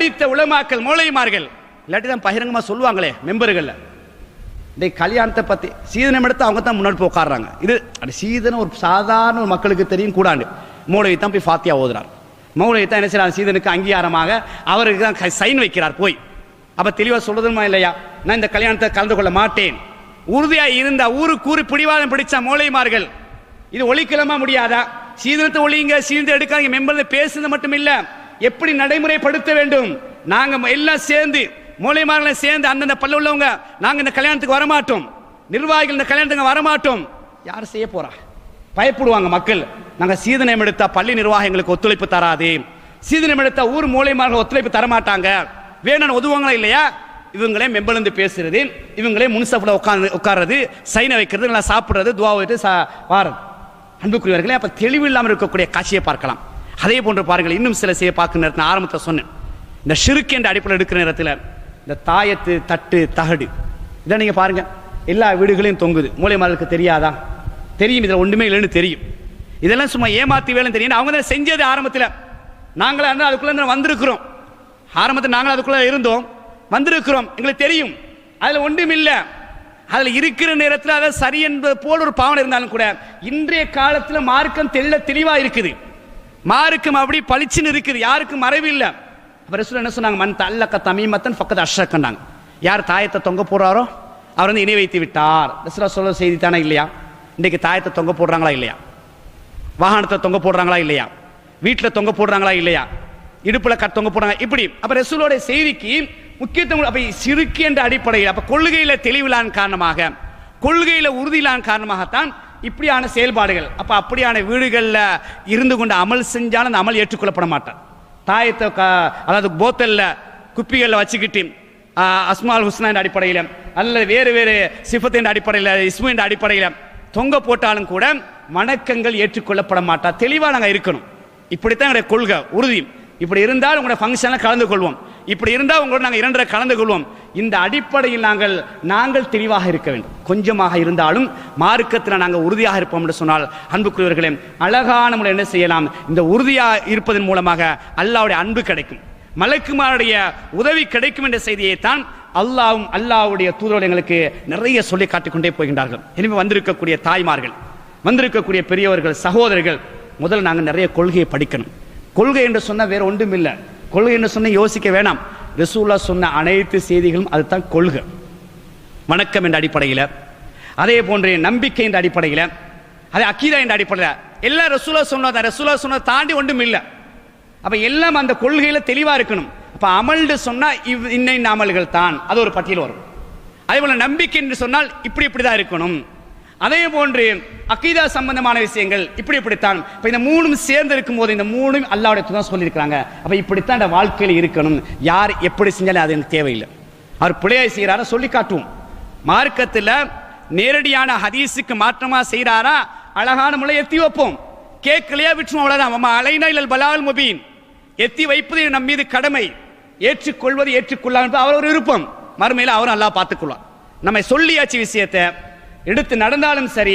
படித்த உலமாக்கள் மூளைமார்கள் இல்லாட்டி தான் பகிரங்கமாக சொல்லுவாங்களே மெம்பர்கள் இந்த கல்யாணத்தை பற்றி சீதனம் எடுத்து அவங்க தான் முன்னாடி போய் உட்காடுறாங்க இது சீதனம் ஒரு சாதாரண ஒரு மக்களுக்கு தெரியும் கூடாண்டு மூளையை தான் போய் ஃபாத்தியா ஓதுறார். மூளையை தான் என்ன செய்யறார் சீதனுக்கு அங்கீகாரமாக அவருக்கு தான் சைன் வைக்கிறார் போய். அப்போ தெளிவாக சொல்றதுமா இல்லையா? நான் இந்த கல்யாணத்தை கலந்து கொள்ள மாட்டேன். உறுதியாக இருந்தா ஊரு கூறு பிடிவாதம் பிடிச்ச மூளைமார்கள் இது ஒழிக்கலமா முடியாதா? சீதனத்தை ஒழிங்க சீதனத்தை எடுக்காங்க மெம்பர்ல பேசுறது மட்டும் இல்லை. எப்படி நடைமுறைப்படுத்த வேண்டும்? நாங்க எல்லாம் சேர்ந்து மூளைமார்களை சேர்ந்து அந்தந்த பல்ல உள்ளவங்க நாங்கள் இந்த கல்யாணத்துக்கு வரமாட்டோம். நிர்வாகிகள் இந்த கல்யாணத்துக்கு வரமாட்டோம். யார் செய்ய போறா? பயப்படுவாங்க மக்கள். நாங்கள் சீதனம் எடுத்தா பள்ளி நிர்வாகங்களுக்கு ஒத்துழைப்பு தராது. சீதனம் எடுத்தா ஊர் மூலைமார்கள் ஒத்துழைப்பு தரமாட்டாங்க. வேணும் வேணும்னு ஒதுவாங்களா இல்லையா? இவங்களே மெம்பலந்து பேசுறது இவங்களே முன்சப்பில் உட்கார்ந்து உட்கார்றது சைனை வைக்கிறது நல்லா சாப்பிட்றது துவா வைத்து சா- வாரது. அன்புக்குரியவர்களே அப்போ தெளிவு இல்லாமல் இருக்கக்கூடிய காட்சியை பார்க்கலாம். அதே போன்று பாருங்கள் இன்னும் சில செய்ய பார்க்க நேரத்தில் ஆரம்பத்தை சொன்னேன். இந்த ஷிருக்கு என்ற அடிப்படையில் எடுக்கிற நேரத்தில் இந்த தாயத்து தட்டு தகடு இதை நீங்கள் பாருங்கள் எல்லா வீடுகளையும் தொங்குது. மூலைமார்களுக்கு தெரியாதா? தெரியும் இதில் ஒன்றுமே இல்லைன்னு தெரியும். இதெல்லாம் சும்மா ஏமாத்தி வேலைன்னு தெரியும். அவங்க தான் செஞ்சது ஆரம்பத்தில். நாங்களே இருந்தால் அதுக்குள்ளே வந்திருக்கிறோம். ஆரம்பத்தில் நாங்களும் அதுக்குள்ளே இருந்தோம். வந்திருக்கிறோம். எங்களுக்கு தெரியும். அதில் ஒன்றும் இல்லை. அதில் இருக்கிற நேரத்தில் அதை சரி என்பது போல் ஒரு பாவனை இருந்தாலும் கூட இன்றைய காலத்தில் மார்க்கம் தெள்ள தெளிவாக இருக்குது. மாருக்கும் அப்படி பளிச்சுன்னு இருக்குது யாருக்கும் மறைவு இல்லை. அப்ப ரசூல் என்ன சொன்னாங்க? மண் தல்லக்க தமிமத்தன் பக்கத்து அஷ்ரக்கண்டாங்க யார் தாயத்தை தொங்க போடுறாரோ அவர் வந்து இணை வைத்து விட்டார். ரசூலா சொல்ல செய்தி தானே இல்லையா? இன்றைக்கு தாயத்தை தொங்க போடுறாங்களா இல்லையா? வாகனத்தை தொங்க போடுறாங்களா இல்லையா? வீட்டில் தொங்க போடுறாங்களா இல்லையா? இடுப்பில் கட் தொங்க போடுறாங்க. இப்படி. அப்போ ரசூலோட செய்திக்கு முக்கியத்துவம் அப்போ சிறுக்கு என்ற அடிப்படையில் அப்போ கொள்கையில் தெளிவிலான் காரணமாக கொள்கையில் உறுதியிலான் காரணமாகத்தான் இப்படியான செயல்பாடுகள். அப்போ அப்படியான வீடுகளில் இருந்து கொண்டு அமல் செஞ்சாலும் அந்த அமல் ஏற்றுக்கொள்ளப்பட மாட்டான். தாயத்தை க- அதாவது போத்தலில் குப்பிகளில் வச்சுக்கிட்டு அஸ்மால் ஹுஸ்னா அடிப்படையில் அல்லது வேறு வேறு சிஃபத்தின் அடிப்படையில் இஸ்மின் அடிப்படையில் தொங்க போட்டாலும் கூட வணக்கங்கள் ஏற்றுக்கொள்ளப்பட மாட்டா தெளிவாக நாங்கள் இருக்கணும். இப்படித்தான் எங்களுடைய கொள்கை உறுதி. இப்படி இருந்தால் உங்களுடைய ஃபங்க்ஷனில் கலந்து கொள்வோம். இப்படி இருந்தால் உங்களோட நாங்கள் இரண்டரை கலந்து கொள்வோம். இந்த அடிப்படையில் நாங்கள் நாங்கள் தெளிவாக இருக்க வேண்டும். கொஞ்சமாக இருந்தாலும் மார்க்கத்தில் நாங்கள் உறுதியாக இருப்போம் என்று சொன்னால் அன்புக்குரியவர்களே அழகான முறை என்ன செய்யலாம்? இந்த உறுதியாக இருப்பதன் மூலமாக அல்லாவுடைய அன்பு கிடைக்கும். மலக்குமாருடைய உதவி கிடைக்கும் என்ற செய்தியை தான் அல்லாவும் அல்லாவுடைய தூதரோடு எங்களுக்கு நிறைய சொல்லி காட்டிக்கொண்டே போகின்றார்கள். எனவே வந்திருக்கக்கூடிய தாய்மார்கள் வந்திருக்கக்கூடிய பெரியவர்கள் சகோதரர்கள் முதல்ல நாங்கள் நிறைய கொள்கையை படிக்கணும். கொள்கை என்று சொன்னால் வேற ஒன்றும் இல்லை. கொள்கைன்னு சொன்ன யோசிக்க வேணாம். ரசூல்லா சொன்ன அனைத்து செய்திகளும் அதுதான் கொள்கை. வணக்கம் என்ற அடிப்படையில். அதே போன்ற நம்பிக்கை என்ற அடிப்படையில். அதே அக்கீதா என்ற அடிப்படையில். எல்லாம் ரசூலா சொன்னதா ரசூலா சொன்னதை தாண்டி ஒன்றும் இல்லை. அப்போ எல்லாம் அந்த கொள்கையில் தெளிவாக இருக்கணும். அப்போ அமல்னு சொன்னால் இவ் இன்ன இன்ன அமல்கள் தான். அது ஒரு பட்டியல் வரும். அதே போல் நம்பிக்கை என்று சொன்னால் இப்படி இப்படி தான் இருக்கணும். அதே போன்று அக்கீதா சம்பந்தமான விஷயங்கள் இப்படி இப்படித்தான். இப்போ இந்த மூணும் சேர்ந்து இருக்கும் போது இந்த மூணும் அல்லாவுடைய தான் சொல்லியிருக்கிறாங்க. அப்போ இப்படித்தான் இந்த வாழ்க்கையில் இருக்கணும். யார் எப்படி செஞ்சாலும் அது எனக்கு தேவையில்லை. அவர் பிள்ளையை செய்கிறாரா சொல்லி காட்டுவோம். மார்க்கத்தில் நேரடியான ஹதீஸுக்கு மாற்றமாக செய்கிறாரா அழகான முறை எத்தி வைப்போம். கேட்கலையா விட்டுருவோம் அவ்வளோதான் அம்மா அலைனா இல்லை பலால் முபீன். எத்தி வைப்பது நம் மீது கடமை. ஏற்றுக்கொள்வது ஏற்றுக்கொள்ளாமல் அவர் ஒரு விருப்பம். மறுமையில் அவரும் அல்லாஹ் பார்த்துக்கொள்வார். நம்ம சொல்லியாச்சு விஷயத்தை. எடுத்து நடந்தாலும் சரி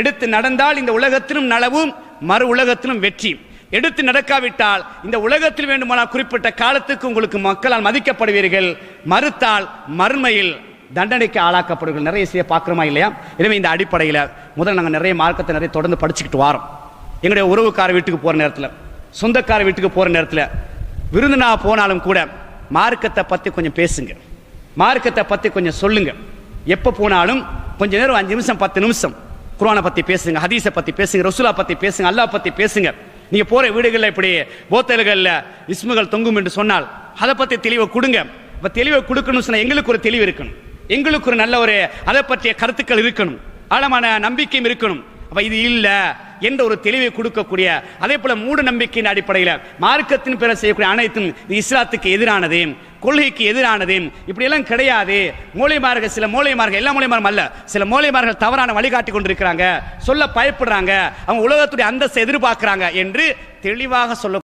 எடுத்து நடந்தால் இந்த உலகத்திலும் நலவும் மறு உலகத்திலும் வெற்றி. எடுத்து நடக்காவிட்டால் இந்த உலகத்தில் வேண்டுமானால் குறிப்பிட்ட காலத்துக்கு உங்களுக்கு மக்களால் மதிக்கப்படுவீர்கள். மறுத்தால் மறுமையில் தண்டனைக்கு ஆளாக்கப்படுவீர்கள். நிறைய செய்ய பார்க்குறோமா இல்லையா? எனவே இந்த அடிப்படையில் முதல்ல நாங்கள் நிறைய மார்க்கத்தை நிறைய தொடர்ந்து படிச்சுக்கிட்டு வரோம். எங்களுடைய உறவுக்கார வீட்டுக்கு போகிற நேரத்தில் சொந்தக்கார வீட்டுக்கு போகிற நேரத்தில் விருந்தினா போனாலும் கூட மார்க்கத்தை பற்றி கொஞ்சம் பேசுங்க. மார்க்கத்தை பற்றி கொஞ்சம் சொல்லுங்கள் எப்போ போனாலும் கொஞ்ச நேரம் அஞ்சு நிமிஷம் பத்து நிமிஷம். குரானை பற்றி பேசுங்க ஹதீஸை பற்றி பேசுங்க ரசூலா பற்றி பேசுங்க அல்லா பற்றி பேசுங்க. நீங்க போற வீடுகளில் இப்படி போத்தல்களில் இஸ்முகள் தொங்கும் என்று சொன்னால் அதை பற்றி தெளிவை கொடுங்க. இப்போ தெளிவை கொடுக்கணும்னு சொன்னால் எங்களுக்கு ஒரு தெளிவு இருக்கணும். எங்களுக்கு ஒரு நல்ல ஒரு அதை பற்றிய கருத்துக்கள் இருக்கணும். ஆழமான நம்பிக்கையும் இருக்கணும். அப்போ இது இல்ல என்ற ஒரு தெளிவை கொடுக்கக்கூடிய அதே போல மூட நம்பிக்கையின் அடிப்படையில் மார்க்கத்தின் பிற செய்யக்கூடிய அனைத்தும் இது இஸ்லாத்துக்கு எதிரானது கொள்கைக்கு எதிரானது இப்படியெல்லாம் கிடையாது. கிடையாது மூளைமார்கள் சில மூளைமார்கள் எல்லா மூலைமாரும் அல்ல. சில மூளைமார்கள் தவறான வழிகாட்டி கொண்டிருக்கிறாங்க சொல்ல பயப்படுறாங்க அவங்க உலகத்துடைய அந்தஸ்தை எதிர்பார்க்கிறாங்க என்று தெளிவாக சொல்ல